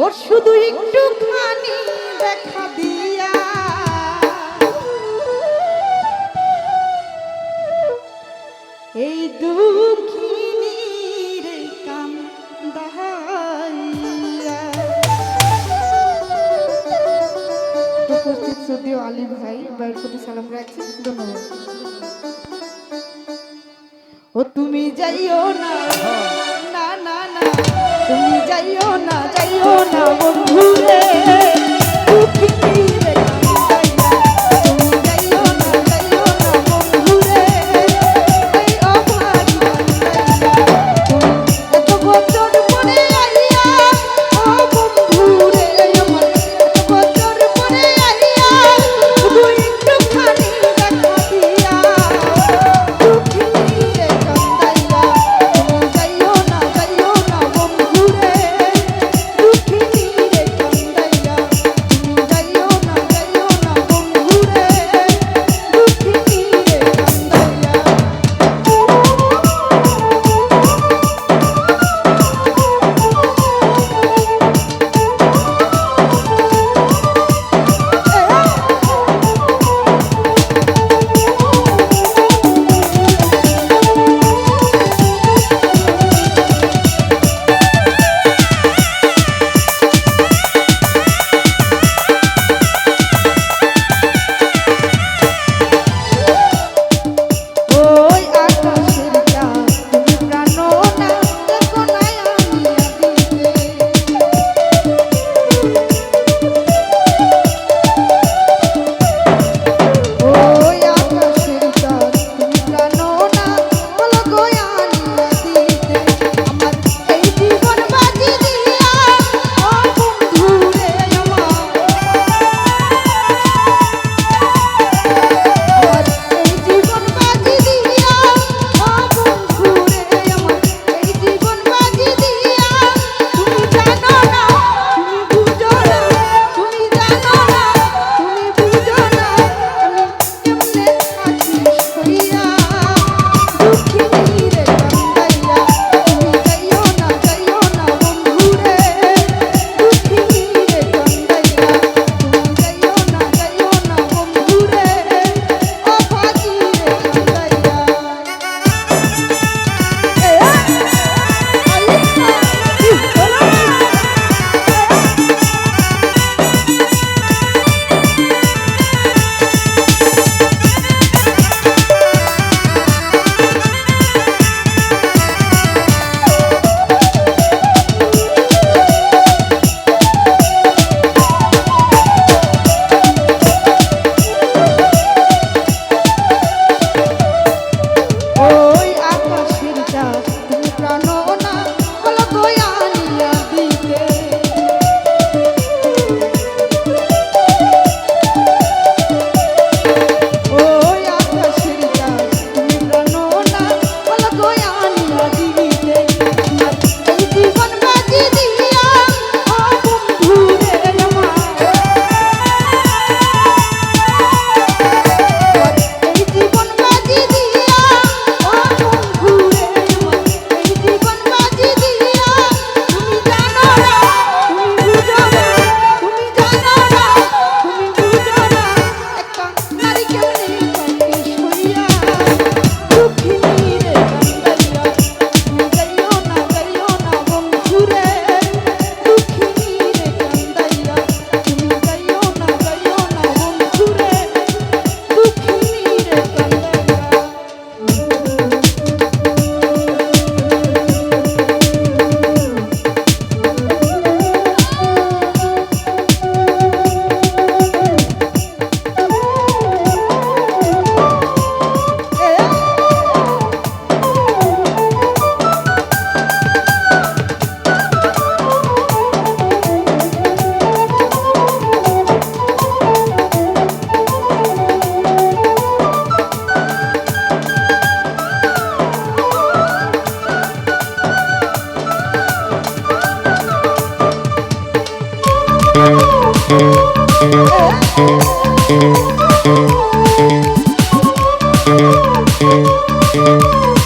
ওর শুধু একটু খানি দেখা দিয়া। এই দুঃখিনীর কাম উপস্থিত শ্রুতীয় আলী ভাই ভাইয়ের প্রতি সালাম রাখছি ধন্যবাদ। ও তুমি যাইও না। হ্যাঁ। তুমি যাইও না যাইও না বন্ধুরে।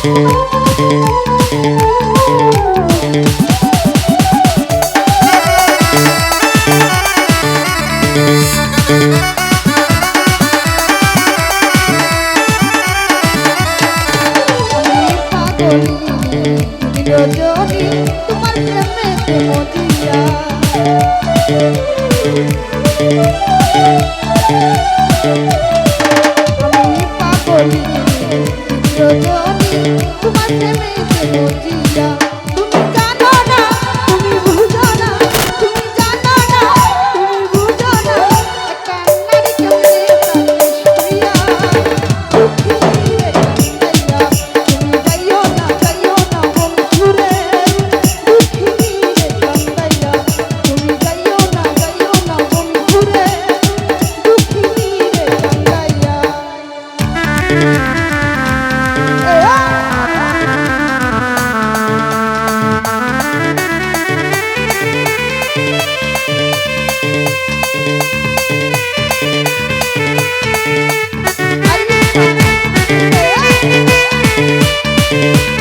you তুমি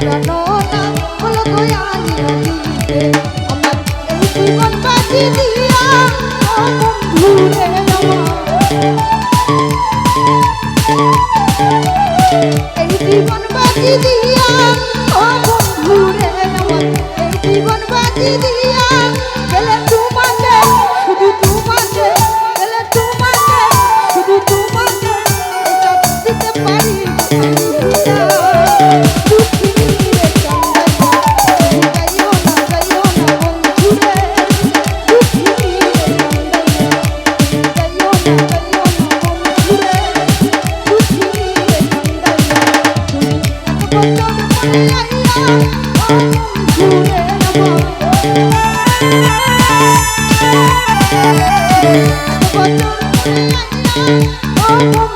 তুমি Oh, oh.